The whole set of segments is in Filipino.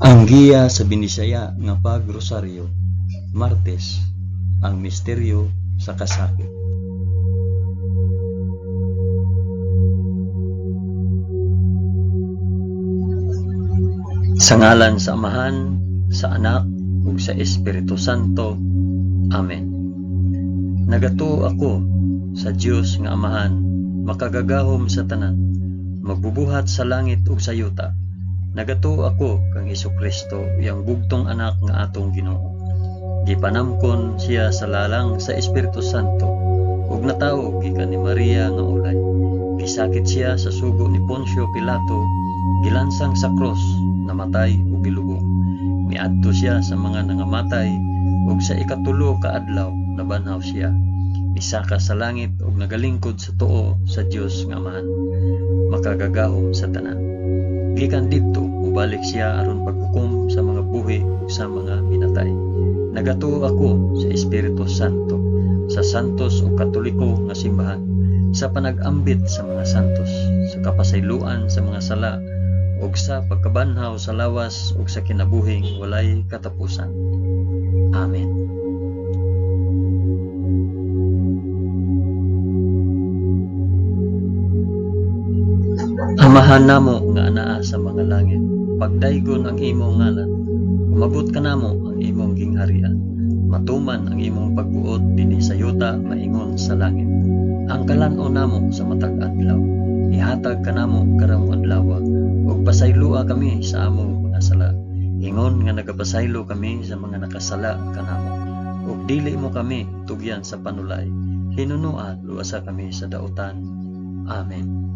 Ang giya sa Binisaya nga pag-rosaryo, Martes, ang misteryo sa kasakit. Sa ngalan sa Amahan, sa Anak, ug sa Espiritu Santo. Amen. Nagato ako sa Dios nga Amahan, makagagahom sa tanan, magbubuhat sa langit ug sa yuta. Nagato ako kang Hesus Kristo, yang bugtong anak nga atong Ginoo. Gipanamkon siya sa lalang sa Espiritu Santo, ug natawag gikan ni Maria nga ulay. Gisakit siya sa sugo ni Poncio Pilato, gilansang sa cross, namatay ug gilubong. Miadto siya sa mga nangamatay, ug sa ikatulo ka adlaw nabanhaw siya. Misaka sa langit ug nagalingkod sa tuo sa Dios nga Amahan, makagagahom sa tanan. Gikan didto ubalik siya aron paghukom sa mga buhi sa mga minatay. Nagatuo ako sa Espiritu Santo, sa santos ug katoliko nga simbahan, sa panag-ambit sa mga santos, sa kapasayloan sa mga sala, ug sa pagkabanhaw sa lawas ug sa kinabuhing walay katapusan. Amen. Amahan namo nga anaa sa mga langit, pagdaygon ang imong ngalan, umabot ka namo ang imong gingharian, matuman ang imong pagbuot dinhi sa yuta maingon sa langit. Ang kalan-o namo sa matag adlaw, ihatag ka namo karong adlaw, ug pasaylua kami sa among mga sala. Ingon nga nagapasaylo kami sa mga nakasala kanamo. Ug dili mo kami tugyan sa panulay. Hinunua luwasa kami sa dautan. Amen.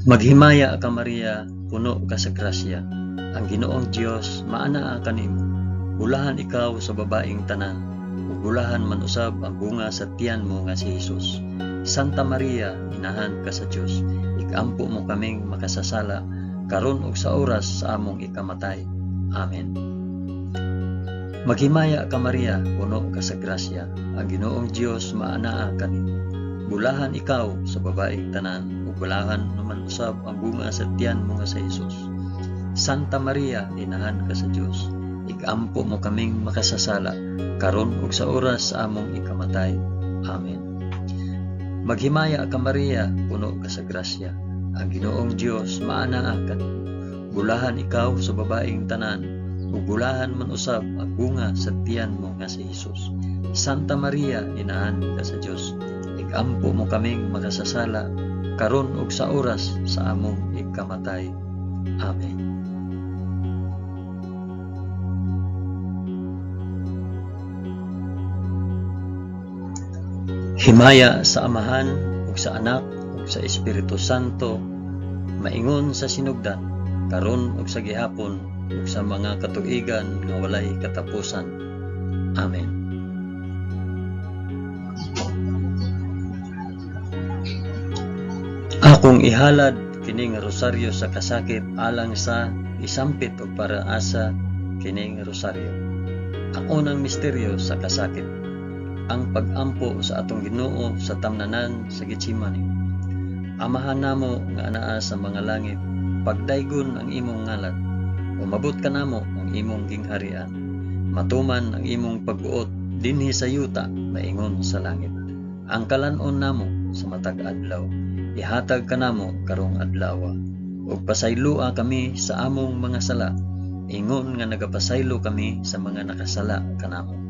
Maghimaya ka Maria, puno ka sa grasya. Ang Ginoong Dios maanaa kanimo. Bulahan ikaw sa babaeng tanan, ug bulahan man usab ang bunga sa tiyan mo nga si Hesus. Santa Maria, inahan ka sa Dios. Ikampo mo kaming makasasala karon ug sa oras sa among ikamatay. Amen. Maghimaya ka Maria, puno ka sa grasya. Ang Ginoong Dios maanaa kanimo. Bulahan ikaw sa babaeng tanan, ug bulahan naman usab ang bunga sa tiyan mo nga sa Hesus. Santa Maria, inahan ka sa Dios. Ikampo mo kaming makasasala karon ug sa oras sa among ikamatay. Amen. Maghimaya ka Maria, puno ka sa grasya. Ang Ginoong Dios maanaa kanimo. Bulahan ikaw sa babaeng tanan, ug bulahan man usab ang bunga sa tiyan mo nga si Hesus. Santa Maria, inahan ka sa Dios. Ikampo mo kaming makasasala karon ug sa oras sa among ikamatay. Amen. Himaya sa Amahan ug sa Anak ug sa Espiritu Santo maingon sa sinugdan karon ug sa gihapon ug sa mga katuigan nga walay katapusan. Amen. Akong ihalad kining rosaryo sa kasakit alang sa isampit ug para asa kining rosaryo. Ang unang misteryo sa kasakit ang pag-ampo sa atong Ginoo sa tamnanan sa Getsemani. Amahan namo nga anaa sa mga langit, pagdaygon ang imong ngalan, umabot ka namo ang imong gingharian. Matuman ang imong pagbuot dinhi sa yuta maingon sa langit. Ang kalanon namo sa matag adlaw, ihatag ka namo karong adlaw. Ug pasaylua kami sa among mga sala, ingon nga nagapasaylo kami sa mga nakasala kanamo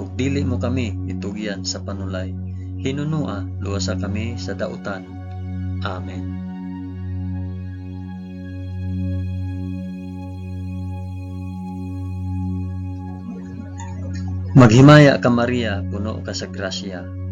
ug dili mo kami itugyan sa panulay. Hinunua luwasa kami sa dautan. Amen. Maghimaya ka Maria, puno ka sa grasya.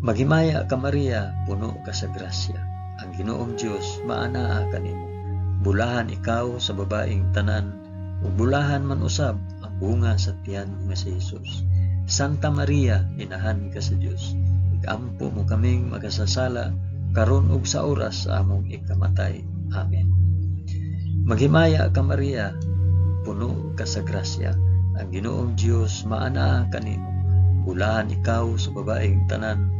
Maghimaya ka Maria, puno ka sa grasya. Ang Ginoong Dios maanaa kanimo. Bulahan ikaw sa babaeng tanan, ug bulahan man usab ang bunga sa tiyan nga si Jesus. Santa Maria, inahan ka sa Dios. Igampo mo kaming magasasala karon ug sa oras sa among ikamatay. Amen. Maghimaya ka Maria, puno ka sa grasya. Ang Ginoong Dios maanaa kanimo. Bulahan ikaw sa babaeng tanan,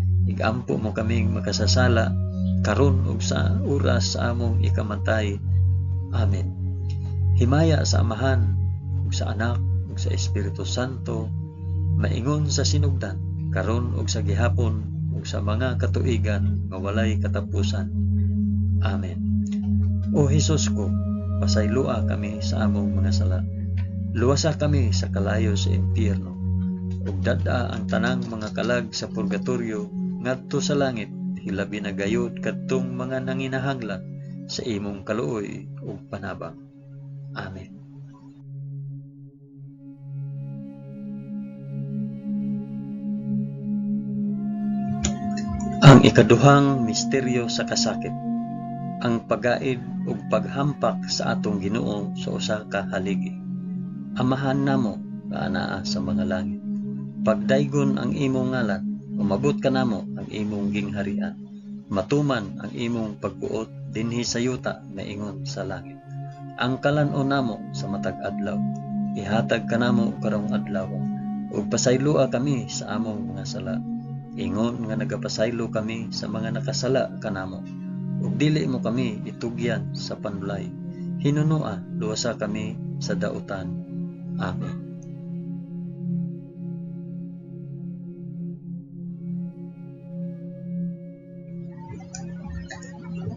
Igampo mo kaming makasasala karon ug sa oras sa among ikamatay. Amen. Himaya sa Amahan, ug sa Anak, ug sa Espiritu Santo, maingon sa sinugdan, karon ug sa gihapon, ug sa mga katuigan nga walay katapusan. Amen. O Hesus ko, pasaylua kami sa among mga sala. Luwasa kami sa kalayo sa impyerno. Ug dada ang tanang mga kalag sa purgatorio ngadto sa langit, hilabi na gayud kadtong mga nanginahanglan sa imong kaluoy ug panabang. Amen. Ang ikaduhang misteryo sa kasakit ang pagaid ug paghampak sa atong Ginoo sa usa ka haligi. Amahan namo kaanaa sa mga langit. Pagdaygon ang imong ngalan, umabot ka namo ang imong gingharian. Matuman ang imong pagbuot dinhi sa yuta na ingon sa langit. Ang kalan-o namo sa matag adlaw, ihatag ka namo karong adlaw, ug pasaylua kami sa among mga sala. Ingon nga nagapasaylo kami sa mga nakasala kanamo, ug dili mo kami itugyan sa panulay. Hinunua luwasa kami sa dautan. Amen.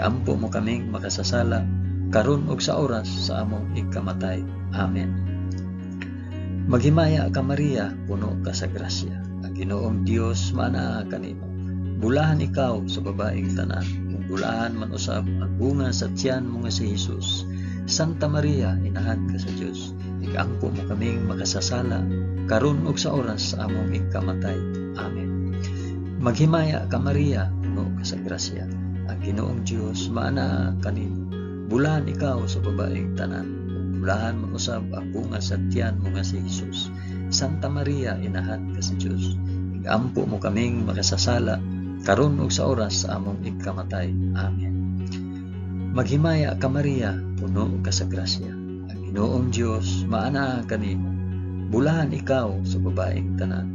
Igampo mo kaming makasasala karon ug sa oras sa among ikamatay. Amen. Maghimaya ka Maria, puno ka sa grasya. Ang Ginoong Dios maana kanimo. Bulahan ikaw sa babaeng tanan, ug bulahan man usab ang bunga sa tiyan mo nga si Jesus. Santa Maria, inahan ka sa Dios. Igampo mo kaming makasasala karon ug sa oras sa among ikamatay. Amen. Maghimaya ka Maria, puno ka sa grasya. Ginoong Dios maana kanimo. Bulahan ikaw sa babaeng tanan, bulahan man usab ang bunga sa tiyan mo nga si Jesus. Santa Maria, inahan ka sa Dios. Igampo mo kaming makasasala karon ug sa oras sa among ikamatay. Amen. Maghimaya ka Maria, puno ka sa grasya. Ang Ginoong Dios maana kanimo. Bulahan ikaw sa babaeng tanan.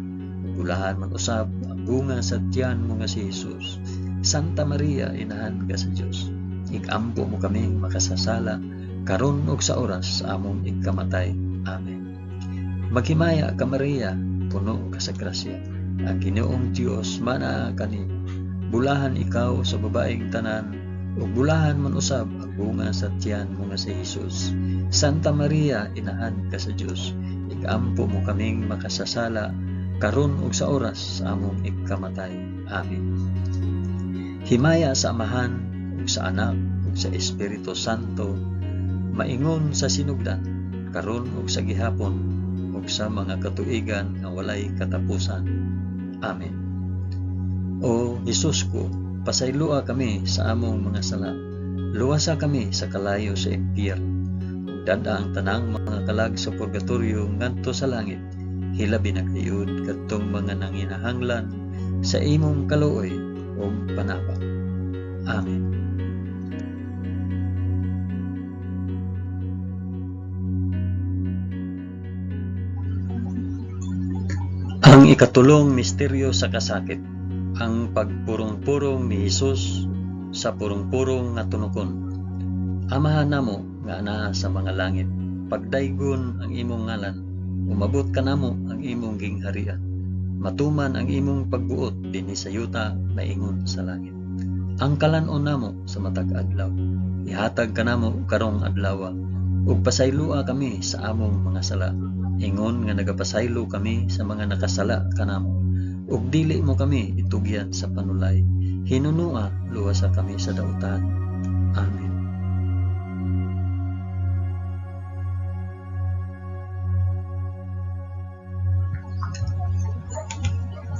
Bulahan man usab ang bunga sa tiyan mo nga si Jesus. Santa Maria, inahan ka sa Dios. Igampo mo kaming makasasala karon ug sa oras sa among ikamatay. Amen. Maghimaya ka Maria, puno ka sa grasya. Ang Ginoong Dios mana kanimo. Bulahan ikaw sa babaeng tanan, ug bulahan man usab ang bunga sa tiyan mo nga si Jesus. Santa Maria, inahan ka sa Dios. Igampo mo kaming makasasala karon ug sa oras sa among ikamatay. Amen. Himaya sa Amahan ug sa Anak ug sa Espiritu Santo maingon sa sinugdan karon ug sa gihapon ug sa mga katuigan nga walay katapusan. Amen. O Hesus ko, pasaylua kami sa among mga sala. Luwasa kami sa kalayo sa impyerno. Dada ang tanang mga kalag sa purgatorio ngadto sa langit. Hilabi na kayud kadtong mga nanginahanglan sa imong kaluoy o panabang. Amen. Ang ikatulong misteryo sa kasakit, ang pagpurong-purong ni Hesus sa purong-purong nga tunukon. Amahan namo nga anaa sa mga langit, pagdaygon ang imong ngalan, umabot ka namo ang imong gingharian. Matuman ang imong pagbuot dinhi sa yuta na ingon sa langit. Ang kalanon namo sa matag adlaw, ihatag ka namo karong adlaw, ug pasaylua kami sa among mga sala Ingon nga nagapasaylo kami sa mga nakasala kanamo. Ug dili mo kami itugyan sa panulay. Hinunua luwasa kami sa dautan. Amen.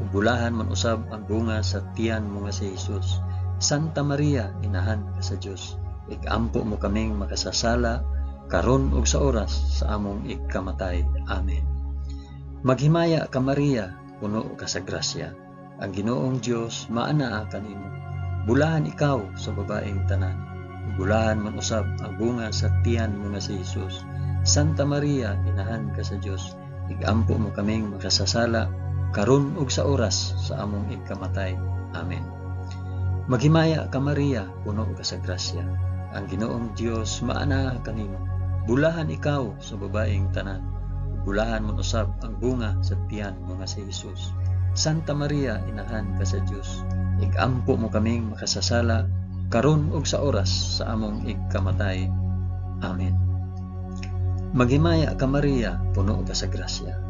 Ug bulahan man usab ang bunga sa tiyan mo nga si Jesus. Santa Maria, inahan ka sa Dios. Igampo mo kaming makasasala karon ug sa oras sa among ikamatay. Amen. Maghimaya ka Maria, puno ka sa grasya. Ang Ginoong Dios maanaa kanimo. Bulahan ikaw sa babaeng tanan. Bulahan man usab ang bunga sa tiyan mo nga si Jesus. Santa Maria, inahan ka sa Dios. Igampo mo kaming makasasala karon ug sa oras sa among ikamatay. Amen. Maghimaya ka Maria, puno ka sa grasya. Ang Ginoong Dios maana kanimo. Bulahan ikaw sa babaeng tanan. Bulahan mo usab ang bunga sa tiyan mo nga si Jesus. Santa Maria, inahan ka sa Dios. Igampo mo kaming makasasala karon ug sa oras sa among ikamatay. Amen. Maghimaya ka Maria, puno ka sa grasya.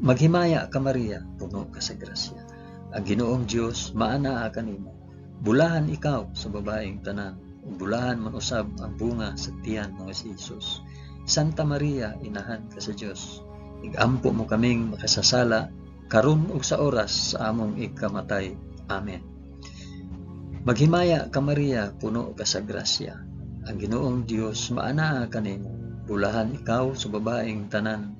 Maghimaya ka Maria, puno ka sa grasya. Ang Ginoong Dios maanaa kanimo. Bulahan ikaw sa babaeng tanan bulahan man usab ang bunga sa tiyan mo si Jesus. Santa Maria, inahan ka sa Dios. Igampo mo kaming makasasala karon ug sa oras sa among ikamatay. Amen. Maghimaya ka Maria, puno ka sa grasya. Ang Ginoong Dios maanaa kanimo. Bulahan ikaw sa babaeng tanan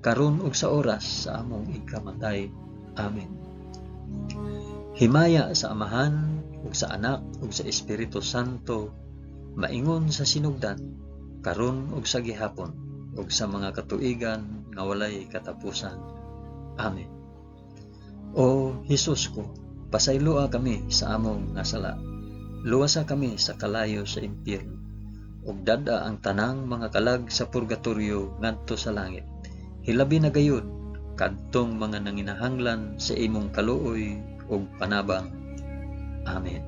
karon ug sa oras sa among ikamatay. Amen. Himaya sa Amahan ug sa Anak ug sa Espiritu Santo maingon sa sinugdan karon ug sa gihapon ug sa mga katuigan nga walay katapusan. Amen. O Hesus ko, pasayloa kami sa among nga sala. Luwasa kami sa kalayo sa impyerno ug dada ang tanang mga kalag sa purgatorio ngadto sa langit. Hilabi na gayud kadtong mga nanginahanglan sa imong kaluoy ug panabang. Amen.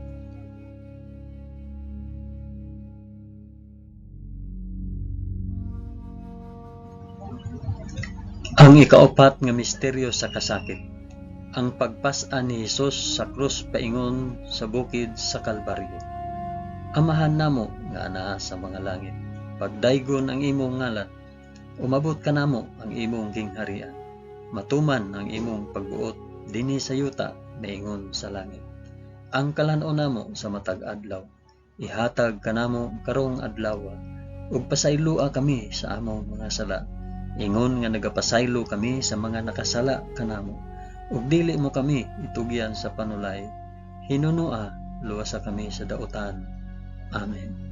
Ang ikaapat nga misteryo sa kasakit. Ang pagpas-an ni Hesus sa krus paingon sa bukid sa Kalbaryo. Amahan namo nga anaa sa mga langit. Pagdaygon ang imong ngalan, umabot ka namo ang imong gingharian. Matuman ang imong pagbuot dinhi sa yuta maingon sa langit. Ang kalan-o namo sa matag adlaw, ihatag kanamo karong adlaw ug pasaylua kami sa among mga sala. Ingon nga nagapasaylo kami sa mga nakasala kanamo ug dili mo kami itugyan sa panulay. Hinunua luwasa kami sa dautan. Amen.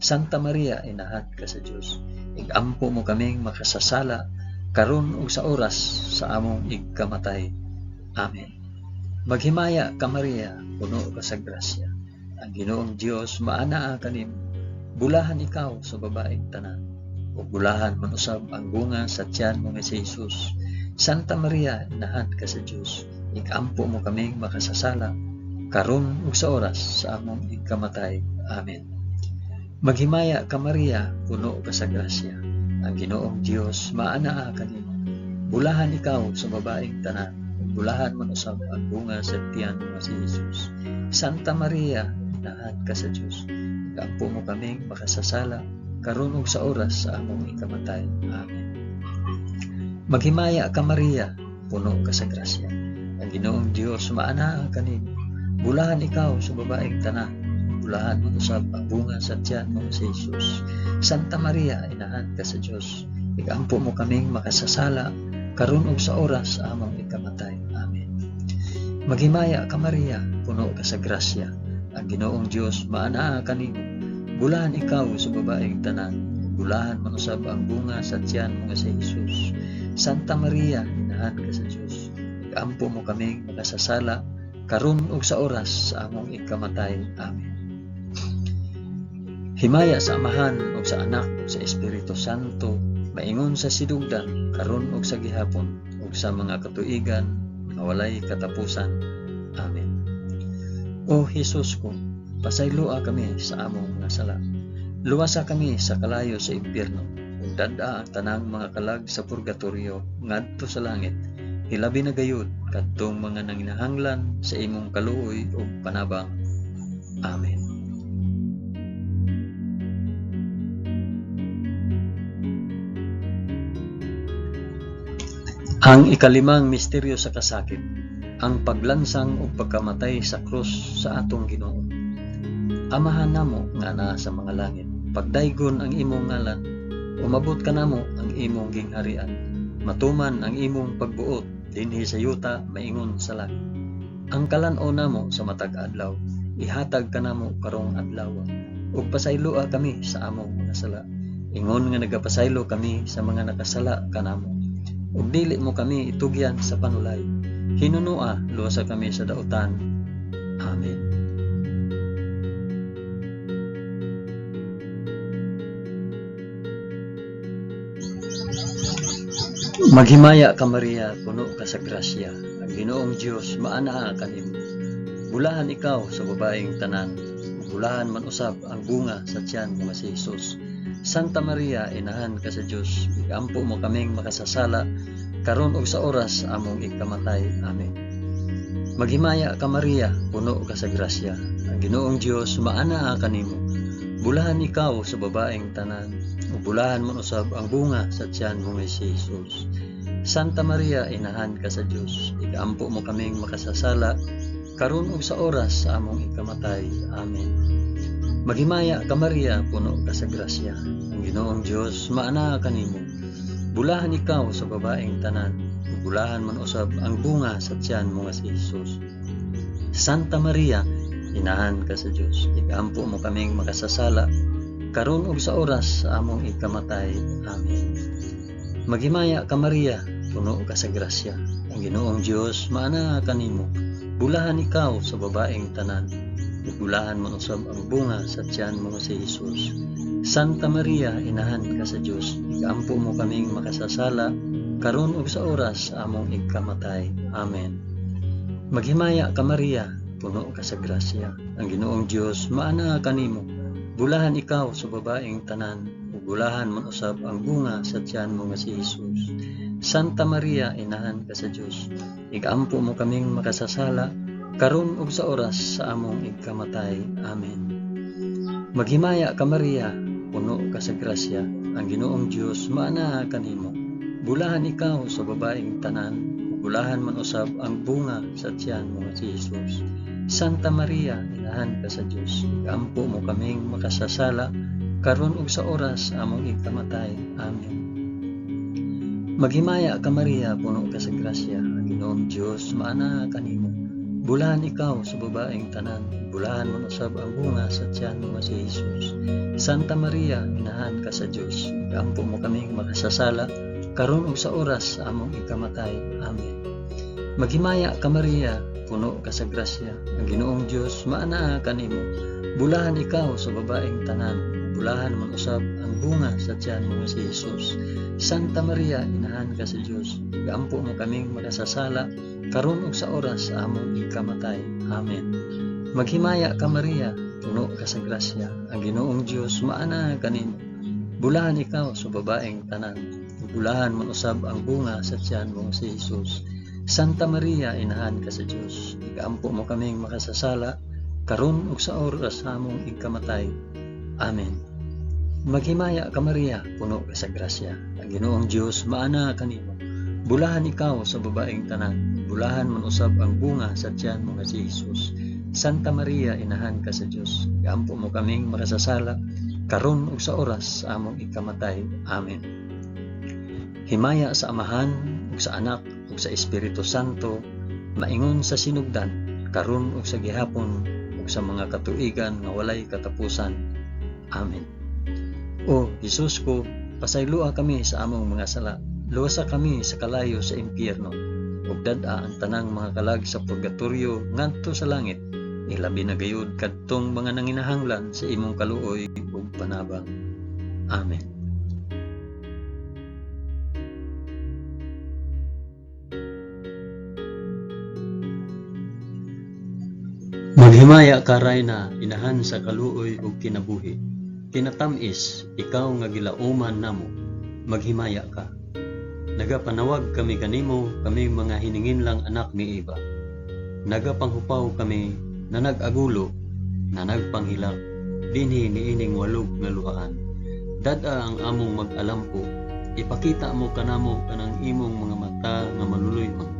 Santa Maria, inahan ka sa Dios. Igampo mo kaming makasasala, karon ug sa oras sa among igkamatay. Amen. Maghimaya ka Maria, puno ka sa grasya. Ang Ginoong Dios maanaa kanimo. Bulahan ikaw sa babaeng tanan, ug bulahan man usab ang bunga sa tiyan mo nga si Jesus. Santa Maria, inahan ka sa Dios. Igampo mo kaming makasasala, karon ug sa oras sa among igkamatay. Amen. Maghimaya ka Maria, puno ka sa grasya. Ang Ginoong Dios maanaa kanimo. Bulahan ikaw sa babaeng tanan, bulahan man usab ang bunga sa tiyan mo si Jesus. Santa Maria, inahan ka sa Dios. Igampo mo kaming makasasala, karon ug sa oras sa among ikamatay. Amen. Maghimaya ka Maria, puno ka sa grasya. Ang Ginoong Dios maanaa kanimo. Bulahan ikaw sa babaeng tanan, bulahan mo ang bunga sa tiyan mo si Jesus. Santa Maria, inahan ka sa Dios. Igampo mo kaming makasasala, karon ug sa oras sa among ikamatay. Amen. Maghimaya ka Maria, puno ka sa grasya. Ang Ginoong Dios maanaa kanimo. Bulahan ikaw sa babaeng tanan, bulahan man usab ang bunga sa tiyan mo si Jesus. Santa Maria, inahan ka sa Dios. Igampo mo kaming makasasala, karon ug sa oras sa among ikamatay. Amen. Himaya sa Amahan ug sa Anak ug sa Espiritu Santo, maingon sa sidugdan, karon ug sa gihapon, ug sa mga katuigan nga walay katapusan. Amen. O Jesus ko, pasayloa kami sa among mga sala. Luwasa kami sa kalayo sa impyerno, ug dada ang tanang mga kalag sa purgatorio ngadto sa langit. Hilabi na gayud kadtong mga nanginahanglan sa imong kaluoy ug panabang. Amen. Ang ikalimang misteryo sa kasakit, ang paglansang o pagkamatay sa krus sa atong Ginoo. Amahan namo nga naa sa mga langit, pagdaygon ang imong ngalan, umabot ka namo ang imong gingharian, matuman ang imong pagbuot, dinhi sa yuta maingon sa langit. Ang kalan-o namo sa matag adlaw, ihatag ka namo karong adlaw, ug pasayloa kami sa among mga sala. Ingon nga nagapasaylo kami sa mga nakasala kanamo ug dili mo kami itugyan sa panulay. Hinunua, luwasa kami sa dautan. Amen. Maghimaya ka Maria, puno ka sa grasya. Ang Ginoong Dios maanaa kanimo. Bulahan ikaw sa babaeng tanan. Bulahan man usab ang bunga sa tiyan nga si Jesus. Santa Maria, inahan ka sa Dios. Igampo mo kaming makasasala karon og sa oras among ikamatay. Amen. Maghimaya ka Maria, puno ka sa grasya. Ang Ginoong Dios maanaa kanimo. Bulahan ikaw sa babaeng tanan, ug bulahan man usab ang bunga sa tiyan mo nga si Jesus. Santa Maria, inahan ka sa Dios. Igampo mo kaming makasasala karon og sa oras among ikamatay. Amen. Maghimaya ka Maria, puno ka sa grasya. Ang Ginoong Dios maanaa kanimo. Bulahan ikaw sa babaeng tanan, bulahan man usab ang bunga sa tiyan mo nga si Jesus. Santa Maria, inahan ka sa Dios. Igampo mo kaming makasasala karon ug sa oras sa among ikamatay. Amen. Maghimaya ka Maria, puno ka sa grasya. Ang Ginoong Dios maana kanimo. Bulahan ikaw sa babaeng tanan. Ug Bulahan mo usab ang bunga sa tiyan mo si Jesus. Santa Maria, inahan ka sa Dios. Ikampo mo kaming makasasala karon ug sa oras among igkamatay. Amen. Maghimaya ka Maria, puno ka sa grasya. Ang Ginoong Dios maana kanimo. Bulahan ikaw sa babaeng tanan, ug bulahan man usab ang bunga sa tiyan mo nga si Jesus. Santa Maria, inahan ka sa Dios. Igampo mo kaming makasasala karon ug sa oras sa among igkamatay. Amen. Maghimaya ka Maria, puno ka sa grasya. Ang Ginoong Dios maana kanimo. Bulahan ikaw sa babaeng tanan, bulahan man usab ang bunga sa tiyan mo si Jesus. Santa Maria, inahan ka sa Dios. Igampo mo kaming makasasala karon ug sa oras among igkamatay. Amen. Maghimaya ka Maria, puno ka sa grasya. Ang Ginoong Dios maana kanimo. Bulahan ikaw sa babaeng tanan, bulahan mo usab ang bunga sa tiyan mo si Jesus. Santa Maria, inahan ka sa Dios. Igampo mo kaming makasasala karon sa oras sa among ikamatay. Amen. Maghimaya ka Maria, puno ka sa grasya. Ang Ginoong Dios maana kanimo. Bulahan ikaw sa babaeng tanan, bulahan man usab ang bunga sa tiyan mo si Jesus. Santa Maria, inahan ka sa Dios. Igampo mo kaming makasasala karon ug sa oras sa among ikamatay. Amen. Maghimaya ka Maria, puno ka sa grasya. Ang Ginoong Dios maana kanimo. Bulahan ikaw sa babaeng tanan, bulahan man usab ang bunga sa tiyan mo si Jesus. Santa Maria, inahan ka sa Dios. Igaampo mo kaming makasasala karon ug sa oras sa among igkamatay. Amen. Maghimaya ka Maria, puno ka sa grasya. Ang Ginoong Dios maana kanimo. Bulahan ikaw sa babaeng tanan, bulahan man usab ang bunga sa tiyan mo nga si Jesus. Santa Maria, inahan ka sa Dios. Igaampo mo kaming makasasala karon ug sa oras sa among ikamatay. Amen. Himaya sa Amahan ug sa Anak ug sa Espiritu Santo, maingon sa sinugdan, karon ug sa gihapon ug sa mga katuigan nga walay katapusan. Amen. O Jesus ko, pasaylua kami sa among mga sala. Luwasa kami sa kalayo sa impyerno. Ug dad-a ang tanang mga kalag sa purgatorio ngadto sa langit. Ilabi na gayud kadtong mga nanginahanglan sa imong kaluoy ug panabang. Amen. Maghimaya ka na inahan sa kaluoy ug kinabuhi. Kinatamis, ikaw nga gilauman namo, maghimaya ka. Nagapanawag kami kanimo, kami mga hiningin lang anak ni Eva. Nagapanghupaw kami na nag-agulo, na nagpanghilak, dinhi niining walog nga luhaan. Dada ang among mag-alampo, ipakita mo kanamo kanang imong mga mata nga maluluyon.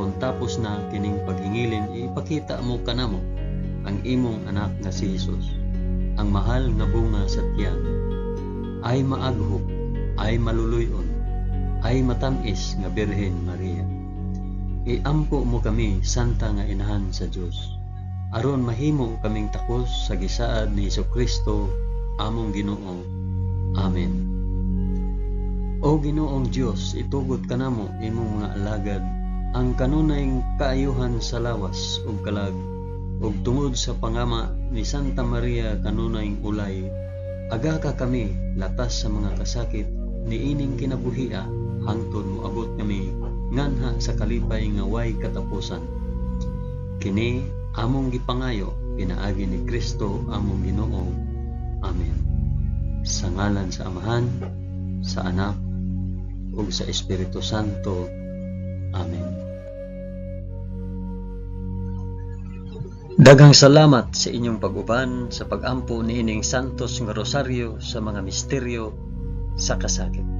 Kung tapos na kining paghingilin, ipakita mo kanamo ang imong anak nga si Jesus ang mahal nga bunga sa tiyan ay maaghop, ay maluluyon, ay matamis nga Birhen Maria. Iampo mo kami, Santa nga Inahan sa Dios. Aron mahimo kaming takos sa gisaad ni Hesus Kristo, among Ginoo. Amen. O Ginoong Dios, itugot kanamo imong mga alagad ang kanunayng kaayuhan sa lawas ug kalag ug tungod sa pangama ni Santa Maria kanunayng ulay aga ka kami latas sa mga kasakit niining kinabuhia hangtod moabot kami nganha sa kalipay nga way katapusan. Kini among gipangayo pinaagi ni Kristo among Ginoo. Amen. Sa ngalan sa Amahan sa Anak ug sa Espiritu Santo. Amen Daghang salamat sa inyong pag-uban sa pag-ampo niining Santos nga Rosaryo sa mga misteryo sa kasakit.